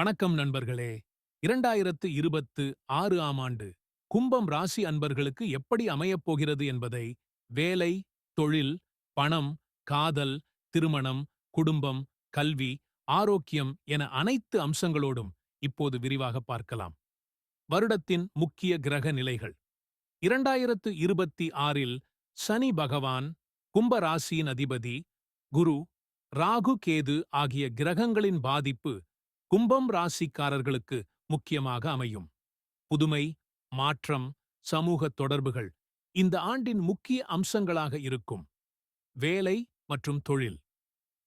வணக்கம் நண்பர்களே. இரண்டாயிரத்து இருபத்து ஆறு ஆம் ஆண்டு கும்பம் ராசி அன்பர்களுக்கு எப்படி அமையப் போகிறது என்பதை வேலை தொழில் பணம் காதல் திருமணம் குடும்பம் கல்வி ஆரோக்கியம் என அனைத்து அம்சங்களோடும் இப்போது விரிவாக பார்க்கலாம். வருடத்தின் முக்கிய கிரக நிலைகள். இரண்டாயிரத்து இருபத்தி ஆறில் சனி பகவான் கும்ப ராசியின் அதிபதி குரு ராகு கேது ஆகிய கிரகங்களின் பாதிப்பு கும்பம் ராசிக்காரர்களுக்கு முக்கியமாக அமையும். புதுமை மாற்றம் சமூக தொடர்புகள் இந்த ஆண்டின் முக்கிய அம்சங்களாக இருக்கும். வேலை மற்றும் தொழில்.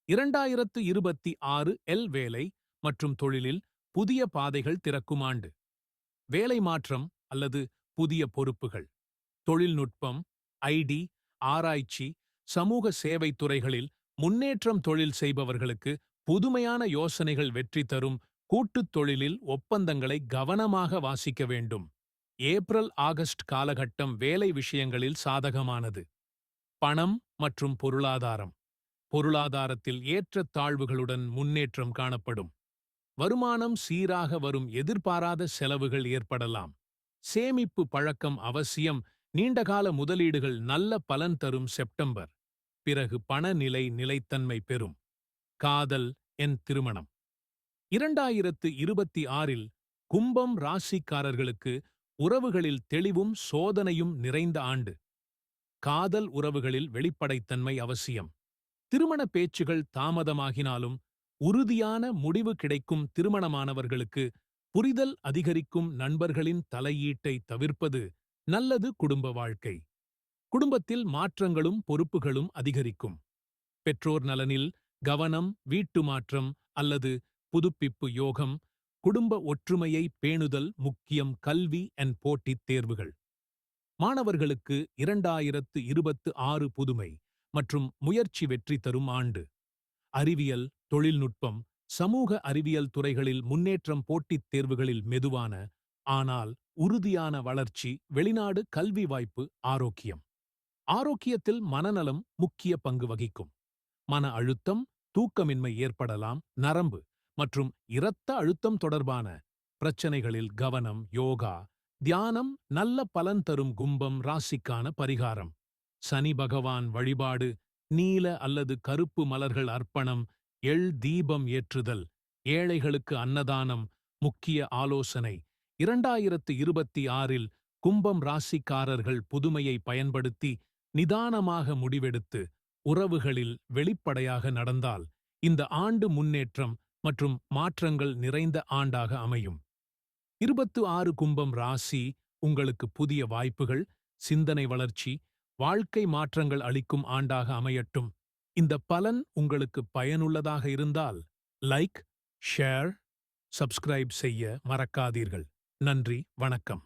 இரண்டாயிரத்து இருபத்தி ஆறு எல் வேலை மற்றும் தொழிலில் புதிய பாதைகள் திறக்கும் ஆண்டு. வேலை மாற்றம் அல்லது புதிய பொறுப்புகள். தொழில்நுட்பம் ஐடி ஆராய்ச்சி சமூக சேவை துறைகளில் முன்னேற்றம் தொழில் செய்பவர்களுக்கு புதுமையான யோசனைகள் வெற்றி தரும் கூட்டுத் தொழிலில் ஒப்பந்தங்களை கவனமாக வாசிக்க வேண்டும். ஏப்ரல் ஆகஸ்ட் காலகட்டம் வேலை விஷயங்களில் சாதகமானது. பணம் மற்றும் பொருளாதாரம். பொருளாதாரத்தில் ஏற்றத்தாழ்வுகளுடன் முன்னேற்றம் காணப்படும். வருமானம் சீராக வரும் எதிர்பாராத செலவுகள் ஏற்படலாம். சேமிப்பு பழக்கம் அவசியம். நீண்டகால முதலீடுகள் நல்ல பலன் தரும் செப்டம்பர். பிறகு பணநிலை நிலைத்தன்மை பெறும். காதல் என் திருமணம். இரண்டாயிரத்து இருபத்தி ஆறில் கும்பம் ராசிக்காரர்களுக்கு உறவுகளில் தெளிவும் சோதனையும் நிறைந்த ஆண்டு. காதல் உறவுகளில் வெளிப்படைத்தன்மை அவசியம். திருமண பேச்சுகள் தாமதமாகினாலும் உறுதியான முடிவு கிடைக்கும் திருமணமானவர்களுக்கு புரிதல் அதிகரிக்கும் நண்பர்களின் தலையீட்டை தவிர்ப்பது நல்லது குடும்ப வாழ்க்கை. குடும்பத்தில் மாற்றங்களும் பொறுப்புகளும் அதிகரிக்கும். பெற்றோர் நலனில் கவனம் வீட்டு மாற்றம் அல்லது புதுப்பிப்பு யோகம் குடும்ப ஒற்றுமையை பேணுதல் முக்கியம் கல்வி அண்ட் போட்டித் தேர்வுகள். மாணவர்களுக்கு இரண்டாயிரத்து இருபத்து ஆறு புதுமை மற்றும் முயற்சி வெற்றி தரும் ஆண்டு. அறிவியல் தொழில்நுட்பம் சமூக அறிவியல் துறைகளில் முன்னேற்றம் போட்டித் தேர்வுகளில் மெதுவான ஆனால் உறுதியான வளர்ச்சி வெளிநாடு கல்வி வாய்ப்பு ஆரோக்கியம். ஆரோக்கியத்தில் மனநலம் முக்கிய பங்கு வகிக்கும். மன அழுத்தம் தூக்கமின்மை ஏற்படலாம் நரம்பு மற்றும் இரத்த அழுத்தம் தொடர்பான பிரச்சனைகளில் கவனம் யோகா தியானம் நல்ல பலன் தரும் கும்பம் ராசிக்கான பரிகாரம். சனி பகவான் வழிபாடு நீல அல்லது கருப்பு மலர்கள் அர்ப்பணம் எள் தீபம் ஏற்றுதல் ஏழைகளுக்கு அன்னதானம் முக்கிய ஆலோசனை. இரண்டாயிரத்து இருபத்தி ஆறில் கும்பம் ராசிக்காரர்கள் புதுமையை பயன்படுத்தி நிதானமாக முடிவெடுத்து உறவுகளில் வெளிப்படையாக நடந்தால் இந்த ஆண்டு முன்னேற்றம் மற்றும் மாற்றங்கள் நிறைந்த ஆண்டாக அமையும். இருபத்து ஆறு கும்பம் ராசி உங்களுக்கு புதிய வாய்ப்புகள் சிந்தனை வளர்ச்சி வாழ்க்கை மாற்றங்கள் அளிக்கும் ஆண்டாக அமையட்டும். இந்த பலன் உங்களுக்கு பயனுள்ளதாக இருந்தால் லைக் ஷேர் சப்ஸ்கிரைப் செய்ய மறக்காதீர்கள். நன்றி வணக்கம்.